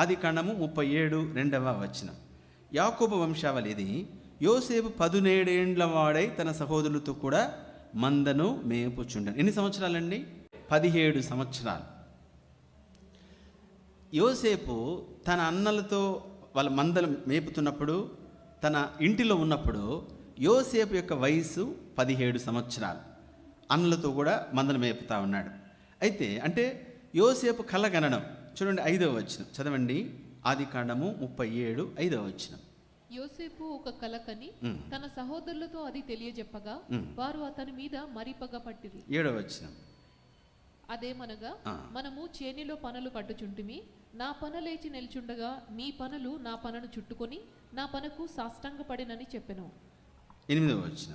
ఆది కాండము ముప్పై ఏడు రెండవ వచనం. యాకోబు వంశావళి ఇది యోసేపు పదునేడేండ్ల వాడై తన సహోదరులతో కూడా మందను మేపుచుండను. ఎన్ని సంవత్సరాలండి? పదిహేడు సంవత్సరాలు. యోసేపు తన అన్నలతో వాళ్ళ మందలు మేపుతున్నప్పుడు తన ఇంటిలో ఉన్నప్పుడు యోసేపు యొక్క వయసు పదిహేడు సంవత్సరాలు. అన్నలతో కూడా మందలు మేపుతా ఉన్నాడు. అయితే అంటే యోసేపు కల చూడండి ఐదవ వచ్చిన చదవండి. ఆది కాండము ముప్పై ఏడు ఐదవ వచ్చిన యోసేపు ఒక కలకని. తన సహోదరులతో అది తెలియజెప్పగా. వారు అతని మీద మరి పగపట్టిరి ఏడవ వచ్చిన అదేమనగా. మనము చేనిలో పనులు కట్టుచుంటిమి నా పన లేచి నిల్చుండగా నీ పనులు నా పనను చుట్టుకొని నా పనకు సాష్టంగపడినని చెప్పెను. ఎనిమిదవ వచ్చిన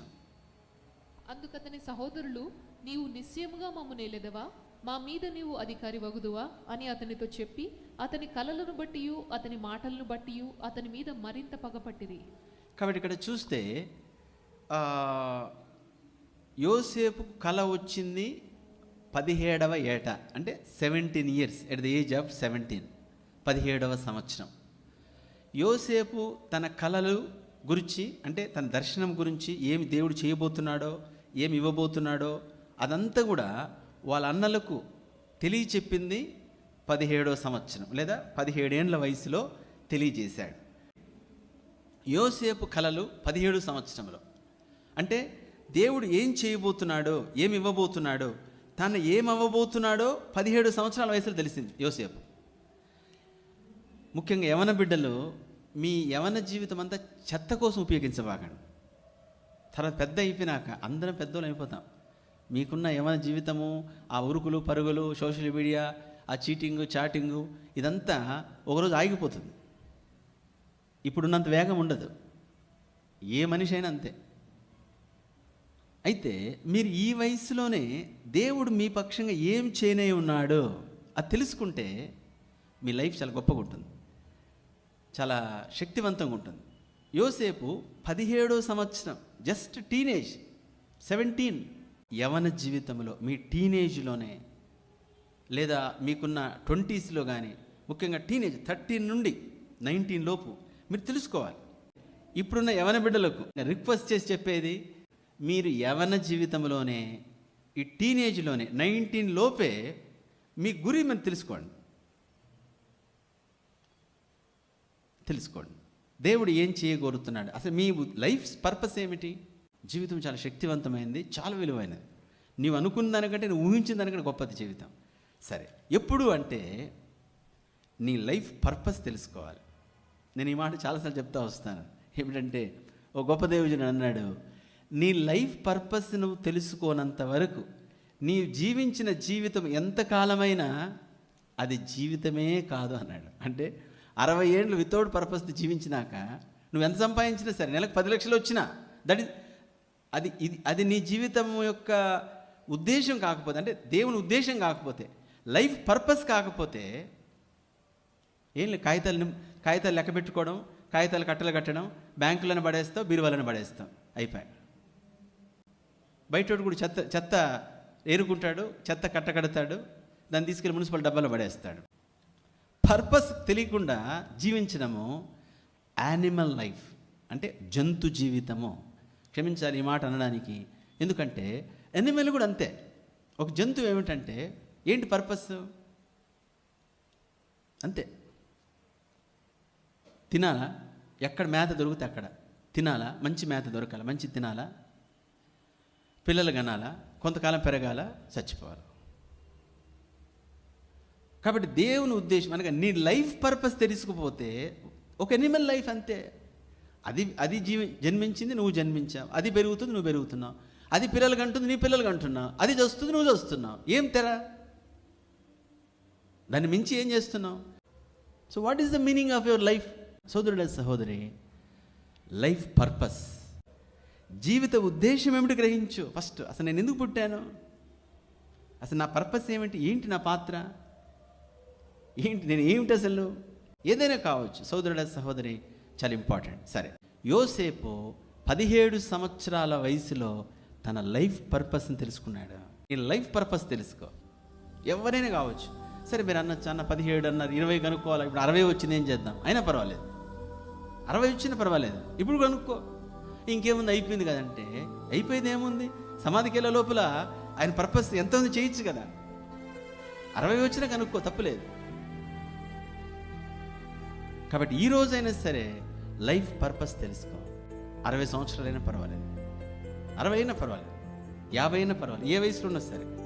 అందుకతని సహోదరులు నీవు నిశ్చయముగా మమ్ము నేలెదవా? మా మీద నీవు అధికారి వగుదువా? అని అతనితో చెప్పి అతని కలలను బట్టియు అతని మాటలను బట్టియు అతని మీద మరింత పగపట్టిరి కాబట్టి ఇక్కడ చూస్తే యోసేపు కళ వచ్చింది పదిహేడవ ఏట అంటే seventeen years at the age of seventeen పదిహేడవ సంవత్సరం. యోసేపు తన కళలు గురించి అంటే తన దర్శనం గురించి ఏమి దేవుడు చేయబోతున్నాడో ఏమి ఇవ్వబోతున్నాడో అదంతా కూడా వాళ్ళ అన్నలకు తెలియచెప్పింది పదిహేడో సంవత్సరం లేదా పదిహేడేండ్ల వయసులో తెలియజేశాడు. యోసేపు కలలు పదిహేడు సంవత్సరంలో. అంటే దేవుడు ఏం చేయబోతున్నాడో ఏమి ఇవ్వబోతున్నాడో తను ఏం అవ్వబోతున్నాడో పదిహేడు సంవత్సరాల వయసులో తెలిసింది యోసేపు. ముఖ్యంగా యవన బిడ్డలు మీ యవన జీవితం అంతా చెత్త కోసం ఉపయోగించబాగండి తర్వాత పెద్ద అయిపోయినాక అందరం పెద్దోళ్ళు అయిపోతాం. మీకున్న యవన జీవితము ఆ ఉరుకులు పరుగులు సోషల్ మీడియా ఆ చీటింగు చాటింగు ఇదంతా ఒకరోజు ఆగిపోతుంది. ఇప్పుడున్నంత వేగం ఉండదు. ఏ మనిషి అయినా అంతే. అయితే మీరు ఈ వయసులోనే దేవుడు మీ పక్షంగా ఏం చేయనే ఉన్నాడో అది తెలుసుకుంటే మీ లైఫ్ చాలా గొప్పగా ఉంటుంది. చాలా శక్తివంతంగా ఉంటుంది. యోసేపు పదిహేడో సంవత్సరం జస్ట్ టీనేజ్ సెవెంటీన్ యవన జీవితంలో మీ టీనేజ్లోనే లేదా మీకున్న ట్వంటీస్లో కానీ ముఖ్యంగా టీనేజ్ థర్టీన్ నుండి నైన్టీన్ లోపు మీరు తెలుసుకోవాలి. ఇప్పుడున్న యవన బిడ్డలకు రిక్వెస్ట్ చేసి చెప్పేది మీరు యవన జీవితంలోనే ఈ టీనేజ్లోనే నైన్టీన్ లోపే మీ గురి మీరు తెలుసుకోండి. తెలుసుకోండి. దేవుడు ఏం చేయగోరుతున్నాడు? అసలు మీ లైఫ్ పర్పస్ ఏమిటి? జీవితం చాలా శక్తివంతమైంది చాలా విలువైనది. నీవు అనుకున్న దానికంటే నువ్వు ఊహించిన దానికంటే గొప్పది జీవితం. సరే ఎప్పుడు అంటే నీ లైఫ్ పర్పస్ తెలుసుకోవాలి. నేను ఈ మాట చాలాసార్లు చెప్తా వస్తాను. ఏమిటంటే ఓ గొప్ప దేవుజుని అన్నాడు నీ లైఫ్ పర్పస్ నువ్వు తెలుసుకోనంత వరకు నీ జీవించిన జీవితం ఎంతకాలమైనా అది జీవితమే కాదు అన్నాడు. అంటే అరవై ఏళ్ళు వితౌట్ పర్పస్ జీవించినాక నువ్వు ఎంత సంపాదించినా సరే నెలకు పది లక్షలు వచ్చినా దట్ ఇస్ అది ఇది అది నీ జీవితం యొక్క ఉద్దేశం కాకపోతే అంటే దేవుని ఉద్దేశం కాకపోతే లైఫ్ పర్పస్ కాకపోతే ఏం లేదు కాగితాలు కాగితాలు లెక్క పెట్టుకోవడం కాగితాలు కట్టలు కట్టడం బ్యాంకులను పడేస్తాం బీరువాలను పడేస్తాం అయిపోయి బయటోడు కూడా చెత్త చెత్త ఏరుకుంటాడు చెత్త కట్ట కడతాడు దాన్ని తీసుకెళ్ళి మున్సిపల్ డబ్బాలో పడేస్తాడు. పర్పస్ తెలియకుండా జీవించడము యానిమల్ లైఫ్ అంటే జంతు జీవితము. క్షమించాలి ఈ మాట అనడానికి. ఎందుకంటే ఎనిమల్ కూడా అంతే. ఒక జంతువు ఏమిటంటే ఏంటి పర్పస్ అంతే. తినాలా? ఎక్కడ మేత దొరికితే అక్కడ. తినాలా? మంచి మేత దొరకాలి? మంచి తినాలా? పిల్లలు కనాలా? కొంతకాలం పెరగాల? చచ్చిపోవాలి? కాబట్టి దేవుని ఉద్దేశం అనగా నీ లైఫ్ పర్పస్ తెలుసుకుపోతే ఒక ఎనిమల్ లైఫ్ అంతే. అది అది జీవి జన్మించింది నువ్వు జన్మించావు. అది పెరుగుతుంది నువ్వు పెరుగుతున్నావు. అది పిల్లలు అంటుంది నీ పిల్లలు అంటున్నావు అది చస్తుంది నువ్వు చస్తున్నావు. ఏం తెరా? దాన్ని మించి ఏం చేస్తున్నావు? So what is the meaning of your life సోదరుడ సహోదరి లైఫ్ పర్పస్ జీవిత ఉద్దేశం ఏమిటి గ్రహించు? ఫస్ట్ అసలు నేను ఎందుకు పుట్టాను? అసలు నా పర్పస్ ఏమిటి? ఏంటి నా పాత్ర? ఏంటి నేను ఏమిటి అసలు? ఏదైనా కావచ్చు. సోదరుడ సహోదరి చాలా ఇంపార్టెంట్ సరే. యోసేపు పదిహేడు సంవత్సరాల వయసులో తన లైఫ్ పర్పస్ని తెలుసుకున్నాడు. నీ లైఫ్ పర్పస్ తెలుసుకో. ఎవరైనా కావచ్చు. సరే మీరు అన్నచ్చు అన్న పదిహేడు అన్నారు ఇరవై కనుక్కోవాలి. ఇప్పుడు అరవై వచ్చింది ఏం చేద్దాం? అయినా పర్వాలేదు. అరవై వచ్చినా పర్వాలేదు. ఇప్పుడు కనుక్కో. ఇంకేముంది? అయిపోయింది కదంటే. అయిపోయింది ఏముంది? సమాధికి వెళ్ళే లోపల ఆయన పర్పస్ ఎంత ఉంది చేయొచ్చు కదా. అరవై వచ్చినా కనుక్కో తప్పులేదు కాబట్టి ఈ రోజైనా సరే లైఫ్ పర్పస్ తెలుసుకో అరవై సంవత్సరాలైనా పర్వాలేదు. అరవై అయినా పర్వాలేదు. యాభై అయినా పర్వాలేదు. ఏ వయసులో ఉన్నా సరే.